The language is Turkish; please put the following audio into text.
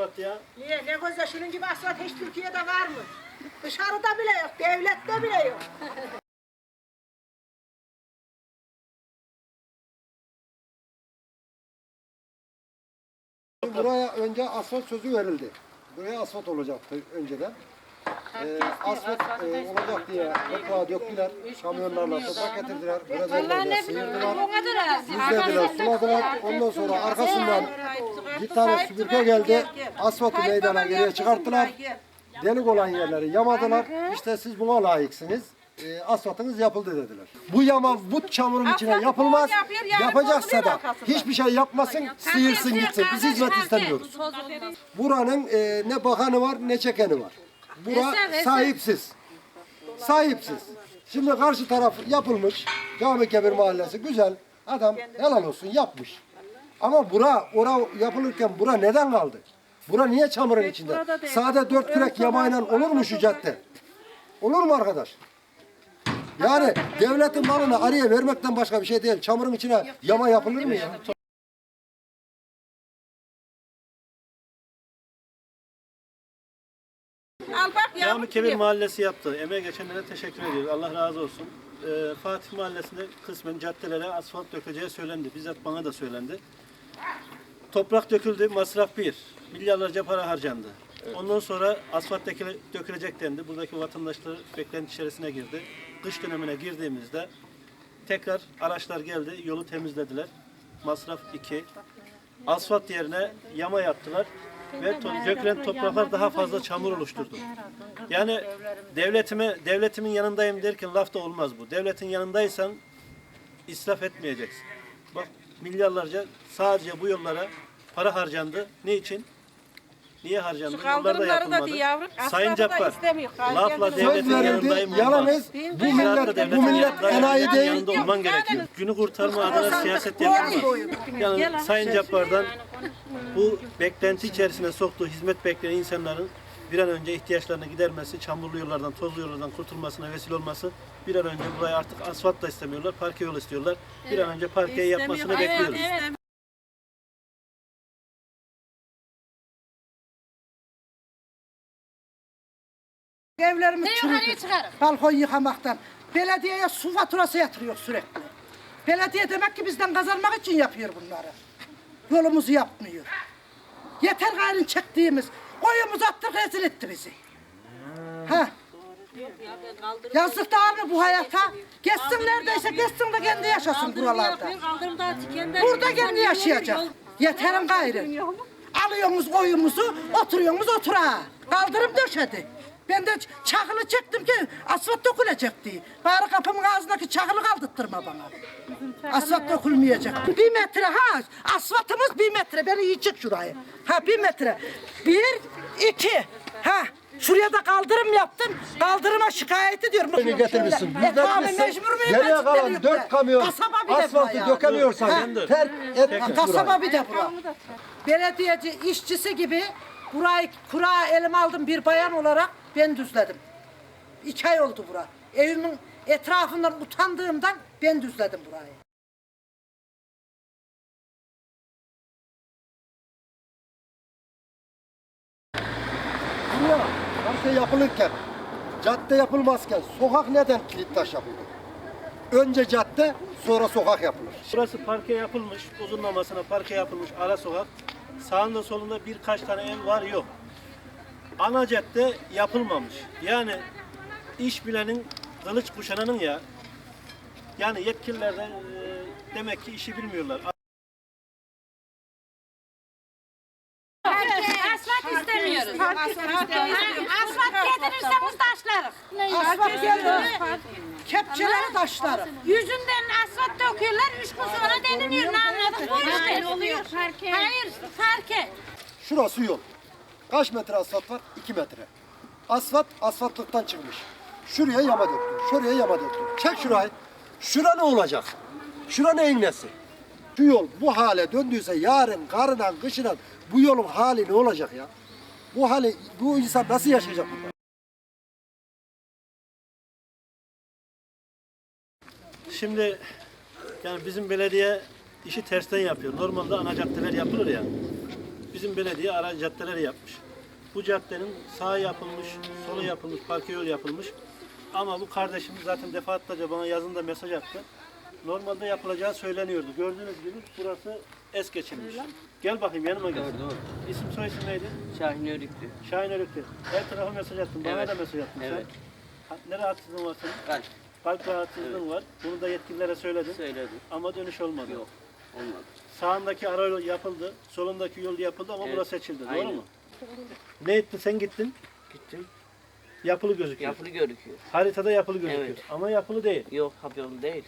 asfalt ya. Niye? Ne güzel şunun gibi asfalt hiç Türkiye'de var mı? Dışarıda bile yok, devlette bile yok. Buraya önce asfalt sözü verildi. Buraya asfalt olacaktı önceden. Ee, asfalt e, olacak diye toprağa döktüler. Kamyonlarla toprak getirdiler. Grazerlerle sıyırdılar. Düzlediler, suladılar. Ondan sonra arkasından bir tane süpürge geldi. Asfaltı meydana geriye çıkarttılar. Delik olan yerleri yamadılar. İşte siz buna layıksınız. E, asfaltınız yapıldı dediler. Bu yama bu çamurun içine yapılmaz. Yapacaksa da hiçbir şey yapmasın, sıyırsın gitsin. Biz hizmet istemiyoruz. Buranın e, ne bakanı var ne çekeni var. Bura sahipsiz. Sahipsiz. Şimdi karşı taraf yapılmış. Cami Kebir Mahallesi güzel. Adam helal olsun yapmış. Ama bura, ora yapılırken bura neden kaldı? Bura niye çamurun içinde? Sade dört kürek yamayla olur mu şu cadde? Olur mu arkadaş? Yani devletin malını araya vermekten başka bir şey değil. Çamurun içine yama yapılır mı ya? Al bak ya. Cami Kebir Mahallesi yaptı. Emeğe geçenlere teşekkür ediyoruz. Allah razı olsun. Ee, Fatih Mahallesi'nde kısmen caddelere asfalt dökeceği söylendi. Bizzat bana da söylendi. Toprak döküldü, masraf bir. Milyarlarca para harcandı. Ondan sonra asfalt döküle- dökülecek dendi. Buradaki vatandaşlar beklenti içerisine girdi. Kış dönemine girdiğimizde tekrar araçlar geldi, yolu temizlediler. Masraf iki. Asfalt yerine yama yaptılar ve to- dökülen topraklar daha fazla çamur oluşturdu. Yani devletime devletimin yanındayım derken laf da olmaz bu. Devletin yanındaysan israf etmeyeceksin. Bak milyarlarca sadece bu yollara para harcandı. Ne için? Niye harcandı? Şu da kaldırımları da diyor yavrum, Sayın da istemiyor. lafla Söz devletin verildi, yanındayım yalanız. olmaz. Bu millet- bu millet enayi değil. Yanında olman gerekiyor. Günü kurtarma adına siyaset yapılmaz. Yani Sayın Cabbar'dan bu beklenti içerisine soktuğu hizmet bekleyen insanların bir an önce ihtiyaçlarını gidermesi, çamurlu yollardan, tozlu yollardan kurtulmasına vesile olması bir an önce burayı artık asfalt da istemiyorlar, parke yol istiyorlar. Bir an önce parkeyi yapmasını bekliyoruz. Evlerimiz Ne yukarıya çürüdü. çıkarım? Balkon yıkamaktan. Belediyeye su faturası yatırıyor sürekli. Belediye demek ki bizden kazanmak için yapıyor bunları. Yolumuzu yapmıyor. Yeter gayrın çektiğimiz. Koyumuzu attık rezil etti bizi. Ha. Yazık da mı bu hayata? Geçsin neredeyse geçsin de kendi yaşasın buralarda. Burada kendi yaşayacak. Yeterin gayrı. Alıyorsunuz koyumuzu, oturuyorsunuz oturağa. Kaldırım döşedi. Ben de çakılı çektim ki asfalt dökülecek diye. Bari kapımın ağzındaki çakılı kaldırtırma bana. Asfalt dökülmeyecek. Bir metre ha, asfaltımız bir metre. Beni iyi çık şuraya. Ha bir metre. Bir, iki. Ha, şuraya da kaldırım yaptım. Kaldırıma şikayet ediyorum. Beni getirmişsin. E, Düzletmişsin. mecbur muyum? Geriye Ben kalan dört kamyon asfaltı dökemiyorsan terk et. Kasaba bir de bura. Belediyeci işçisi gibi burayı kura elime aldım bir bayan olarak ben düzledim. İki ay oldu bura. Evimin etrafından utandığımdan ben düzledim burayı. Buraya parke yapılırken, cadde yapılmazken sokak neden kilit taş yapıldı? Önce cadde, sonra sokak yapılır. Burası parke yapılmış, uzunlamasına parke yapılmış ara sokak. Sağında solunda birkaç tane ev var yok. Ana cadde yapılmamış. Yani iş bilenin kılıç kuşananın ya. Yani yetkililer de e, demek ki işi bilmiyorlar. Asfalt istemiyoruz. Asfalt getirirse biz taşlarız. Asfalt. Kepçeleri taşları. Yüzünden asfalt döküyorlar, üç gün sonra deniliyor. Ne anladık bu işte. oluyor. Hayır, farke. Şurası yol. Kaç metre asfalt var? 2 metre. Asfalt asfaltlıktan çıkmış. Şuraya yama döktü. Şuraya yama döktü. Çek şurayı. Şura ne olacak? Şura neyin nesi? Şu yol bu hale döndüyse yarın karından kışından bu yolun hali ne olacak ya? Bu hali bu insan nasıl yaşayacak burada? Şimdi yani bizim belediye işi tersten yapıyor. Normalde ana caddeler yapılır ya. Bizim belediye ara caddeleri yapmış. Bu caddenin sağı yapılmış, solu yapılmış, parke yol yapılmış. Ama bu kardeşim zaten defaatlerce bana yazında mesaj attı. Normalde yapılacağı söyleniyordu. Gördüğünüz gibi burası es geçilmiş. Gel bakayım yanıma gel. İsim soy isim neydi? Şahin Örüklü. Şahin Örüklü. Her tarafa mesaj attın. Bana Evet. da mesaj attın Evet. sen. Ha, Ne rahatsızlığın var senin? Kalp Kalp rahatsızlığın var. Bunu da yetkililere söyledin. söyledi. Ama dönüş olmadı. Yok. Olmadı. Sağındaki ara yol yapıldı, solundaki yol yapıldı ama Evet, burası seçildi. Doğru aynen. mu? Ne etti? Sen gittin. Gittim. Yapılı gözüküyor. Yapılı gözüküyor. Haritada yapılı gözüküyor. Evet. Ama yapılı değil. Yok haberim değil.